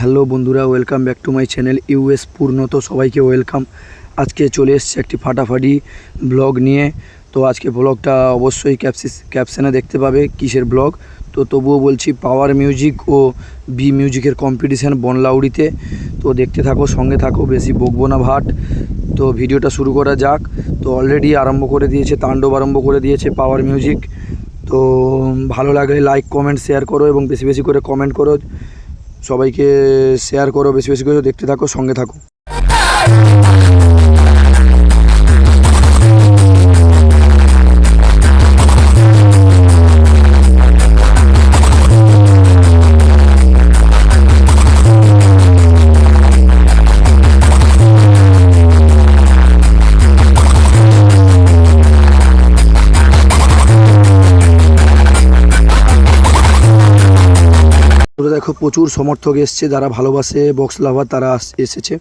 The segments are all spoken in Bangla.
হ্যালো বন্ধুরা, welcome back to my channel US পূর্ণত সবাইকে ওয়েলকাম। আজকে চলে এসছে একটি ফাটাফাটি ব্লগ নিয়ে। তো আজকে ব্লগটা অবশ্যই ক্যাপসিস, ক্যাপশনে দেখতে পাবে কিসের ব্লগ। তো তবুও বলছি পাওয়ার মিউজিক ও বি মিউজিকের কম্পিটিশান বনলাউড়িতে। তো দেখতে থাকো, সঙ্গে থাকো, বেশি বকবো না ভাট। তো ভিডিওটা শুরু করা যাক। তো অলরেডি আরম্ভ করে দিয়েছে, তাণ্ডব আরম্ভ করে দিয়েছে পাওয়ার মিউজিক। তো ভালো লাগলে লাইক কমেন্ট শেয়ার করো এবং বেশি বেশি করে কমেন্ট করো। সবাইকে শেয়ার করো বেশি বেশি করে দেখতে থাকো সঙ্গে থাকো। দেখো প্রচুর সমর্থক এসছে যারা ভালোবাসে বক্স লাভার তারা এসেছে।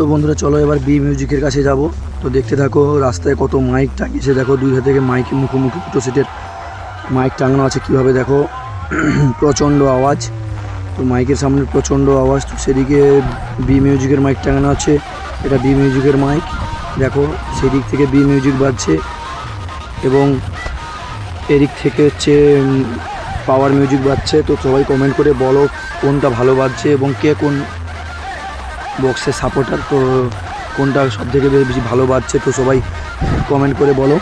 তো বন্ধুরা, চলো এবার বি মিউজিকের কাছে যাব। তো দেখতে থাকো রাস্তায় কত মাইক টাঙিয়েছে। দেখো, দুই হাত থেকে মাইকের মুখোমুখি দুটো সিটের মাইক টাঙানো আছে কীভাবে, দেখো। প্রচণ্ড আওয়াজ। তো মাইকের সামনে প্রচণ্ড আওয়াজ। তো সেদিকে বি মিউজিকের মাইক টাঙানো আছে। এটা বি মিউজিকের মাইক দেখো, সেদিক থেকে বি মিউজিক বাজছে। এবং এদিক থেকে হচ্ছে পাওয়ার মিউজিক বাজছে। তো সবাই কমেন্ট করে বলো কোনটা ভালো বাজছে এবং কে কোন বক্সের সাপোর্টার তো কোনটা সব থেকে বেশি ভালো বাজছে তো সবাই কমেন্ট করে বলো।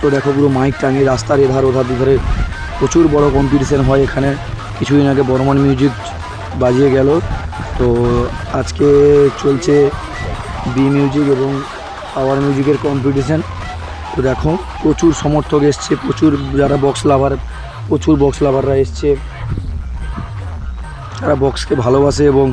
তো দেখো পুরো মাইক টাঙিয়ে রাস্তার এধার ওধার দুধারে প্রচুর বড় কম্পিটিশান হয় এখানে। কিছুদিন আগে বর্মন মিউজিক বাজিয়ে গেল। তো আজকে চলছে বি মিউজিক এবং পাওয়ার মিউজিকের কম্পিটিশান তো দেখো প্রচুর সমর্থক এসছে, প্রচুর যারা বক্স লাভার প্রচুর বক্স লাভাররা এসছে। যারা বক্সকে ভালোবাসে এবং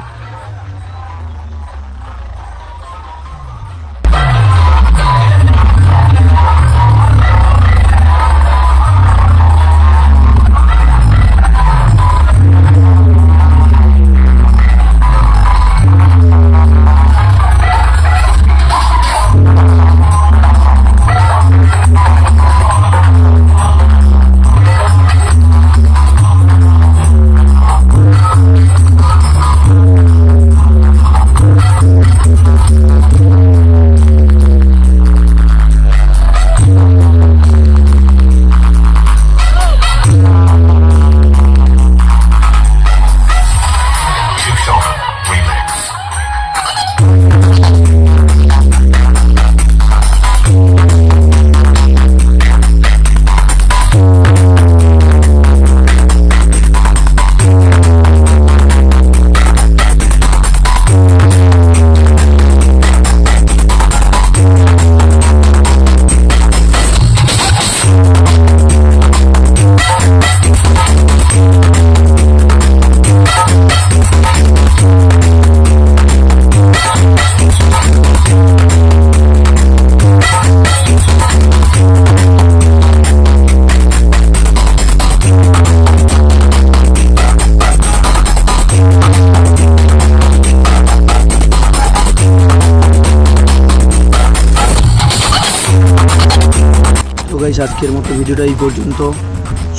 গাইস আজকের মতো ভিডিওটা এই পর্যন্ত।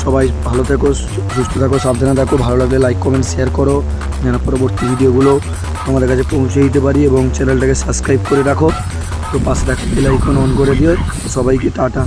সবাই ভালো থেকো, সুস্থ থাকো, সাবধানে থাকো। ভালো লাগলে লাইক কমেন্ট শেয়ার করো। যেন পরবর্তী ভিডিওগুলো আমাদের কাছে পৌঁছে দিতে পারি এবং চ্যানেলটাকে সাবস্ক্রাইব করে রাখো। তো পাশে রাখা বেল অন করে দিও। সবাইকে টাটা।